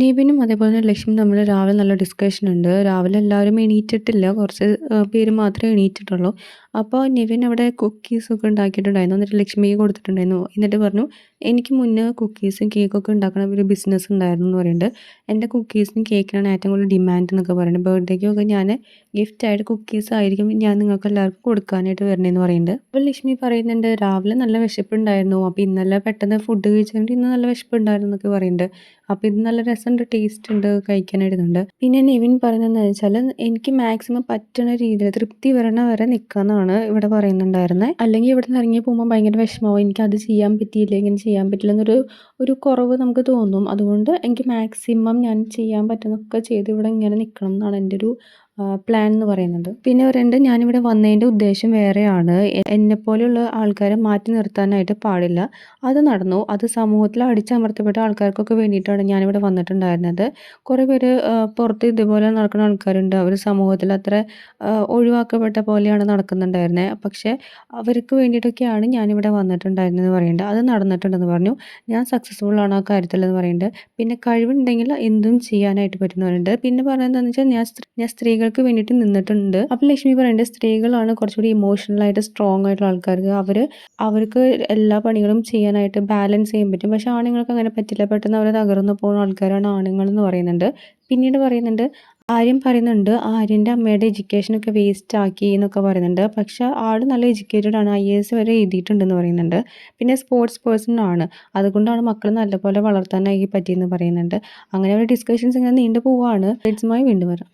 നിവിനും അതേപോലെ ലക്ഷ്മിയും തമ്മിൽ രാവിലെ നല്ല ഡിസ്കഷൻ ഉണ്ട്. രാവിലെ എല്ലാവരും എണീറ്റിട്ടില്ല. കുറച്ച് പേര് മാത്രമേ എണീറ്റിട്ടുള്ളൂ. അപ്പോൾ നിവിൻ അവിടെ കുക്കീസൊക്കെ ഉണ്ടാക്കിയിട്ടുണ്ടായിരുന്നു. എന്നിട്ട് ലക്ഷ്മിക്ക് കൊടുത്തിട്ടുണ്ടായിരുന്നു. എന്നിട്ട് പറഞ്ഞു എനിക്ക് മുന്നേ കുക്കീസും കേക്കൊക്കെ ഉണ്ടാക്കണ ഒരു ബിസിനസ് ഉണ്ടായിരുന്നു എന്ന് പറയുന്നുണ്ട് എന്റെ കുക്കീസിനും കേക്കിനാണ് ഏറ്റവും കൂടുതൽ ഡിമാൻഡ് എന്നൊക്കെ പറയുന്നത് ബർത്ത്ഡേക്കൊക്കെ ഞാൻ ഗിഫ്റ്റായിട്ട് കുക്കീസ് ആയിരിക്കും ഞാൻ നിങ്ങൾക്ക് എല്ലാവർക്കും കൊടുക്കാനായിട്ട് വരണേന്ന് പറയുന്നുണ്ട്. അപ്പോൾ ലക്ഷ്മി പറയുന്നുണ്ട് രാവിലെ നല്ല വിശപ്പുണ്ടായിരുന്നു. അപ്പോൾ ഇന്നലെ പെട്ടെന്ന് ഫുഡ് കഴിച്ചുകൊണ്ട് ഇന്ന് നല്ല വിശപ്പുണ്ടായിരുന്നു എന്നൊക്കെ പറയുന്നുണ്ട്. അപ്പോൾ ഇത് നല്ല രസമുണ്ട് ടേസ്റ്റ് ഉണ്ട് കഴിക്കാനായിട്ടുണ്ട് പിന്നെ നെവിൻ പറയുന്നതെന്ന് വെച്ചാൽ എനിക്ക് മാക്സിമം പറ്റുന്ന രീതിയിൽ തൃപ്തി വരണ വരെ നിൽക്കാമെന്നാണ് ഇവിടെ പറയുന്നുണ്ടായിരുന്നത് അല്ലെങ്കിൽ ഇവിടെ നിന്ന് ഇറങ്ങി പോകുമ്പോൾ ഭയങ്കര വിഷമമാവും എനിക്ക് അത് ചെയ്യാൻ പറ്റിയില്ല ഇങ്ങനെ ചെയ്യാൻ പറ്റില്ല എന്നൊരു ഒരു കുറവ് നമുക്ക് തോന്നും. അതുകൊണ്ട് എനിക്ക് മാക്സിമം ഞാൻ ചെയ്യാൻ പറ്റുന്നൊക്കെ ചെയ്ത് ഇവിടെ ഇങ്ങനെ നിൽക്കണം എന്നാണ് എന്റെ ഒരു പ്ലാൻ എന്ന് പറയുന്നത്. പിന്നെ പറയുന്നുണ്ട് ഞാനിവിടെ വന്നതിന്റെ ഉദ്ദേശം വേറെയാണ്. എന്നെപ്പോലെയുള്ള ആൾക്കാരെ മാറ്റി നിർത്താനായിട്ട് പാടില്ല. അത് നടന്നു. അത് സമൂഹത്തിൽ അടിച്ചമർത്തപ്പെട്ട ആൾക്കാർക്കൊക്കെ വേണ്ടിയിട്ടാണ് ഞാനിവിടെ വന്നിട്ടുണ്ടായിരുന്നത്. കുറേ പേര് പുറത്ത് ഇതുപോലെ നടക്കുന്ന ആൾക്കാരുണ്ട്. അവർ സമൂഹത്തിൽ അത്ര ഒഴിവാക്കപ്പെട്ട പോലെയാണ് നടക്കുന്നുണ്ടായിരുന്നത് പക്ഷേ അവർക്ക് വേണ്ടിയിട്ടൊക്കെയാണ് ഞാനിവിടെ വന്നിട്ടുണ്ടായിരുന്നത് പറയുന്നുണ്ട് അത് നടന്നിട്ടുണ്ടെന്ന് പറഞ്ഞു. ഞാൻ സക്സസ്ഫുൾ ആണ് ആ കാര്യത്തിലെന്ന് പറയുന്നുണ്ട് പിന്നെ കഴിവുണ്ടെങ്കിൽ എന്തും ചെയ്യാനായിട്ട് പറ്റുന്നവരുണ്ട്. പിന്നെ പറയുന്നതെന്ന് വെച്ചാൽ ഞാൻ ഞാൻ സ്ത്രീകൾക്ക് വേണ്ടിയിട്ട് നിന്നിട്ടുണ്ട്. അപ്പോൾ ലക്ഷ്മി പറയുന്നുണ്ട് സ്ത്രീകളാണ് കുറച്ചുകൂടി ഇമോഷണൽ ആയിട്ട് സ്ട്രോങ് ആയിട്ടുള്ള ആൾക്കാർക്ക് അവർ അവർക്ക് എല്ലാ പണികളും ചെയ്യാനായിട്ട് ബാലൻസ് ചെയ്യാൻ പറ്റും. പക്ഷേ ആണുങ്ങൾക്ക് അങ്ങനെ പറ്റില്ല. പെട്ടെന്ന് അവരെ തകർന്നു പോകുന്ന ആൾക്കാരാണ് ആണുങ്ങൾ എന്ന് പറയുന്നുണ്ട്. പിന്നീട് പറയുന്നുണ്ട് ആര്യം പറയുന്നുണ്ട് ആര്യന്റെ അമ്മയുടെ എഡ്യൂക്കേഷനൊക്കെ വേസ്റ്റ് ആക്കി എന്നൊക്കെ പറയുന്നുണ്ട്. പക്ഷേ ആൾ നല്ല എഡ്യൂക്കേറ്റഡ് ആണ്. ഐ എ എസ് വരെ എഴുതിയിട്ടുണ്ടെന്ന് പറയുന്നുണ്ട്. പിന്നെ സ്പോർട്സ് പേഴ്സൺ ആണ്. അതുകൊണ്ടാണ് മക്കൾ നല്ലപോലെ വളർത്താനായി പറ്റിയെന്ന് പറയുന്നുണ്ട്. അങ്ങനെ അവരുടെ ഡിസ്കഷൻസ് ഇങ്ങനെ നീണ്ടു പോവുകയാണ് ഇറ്റ്സ് മൈ വീണ്ടും വരാം.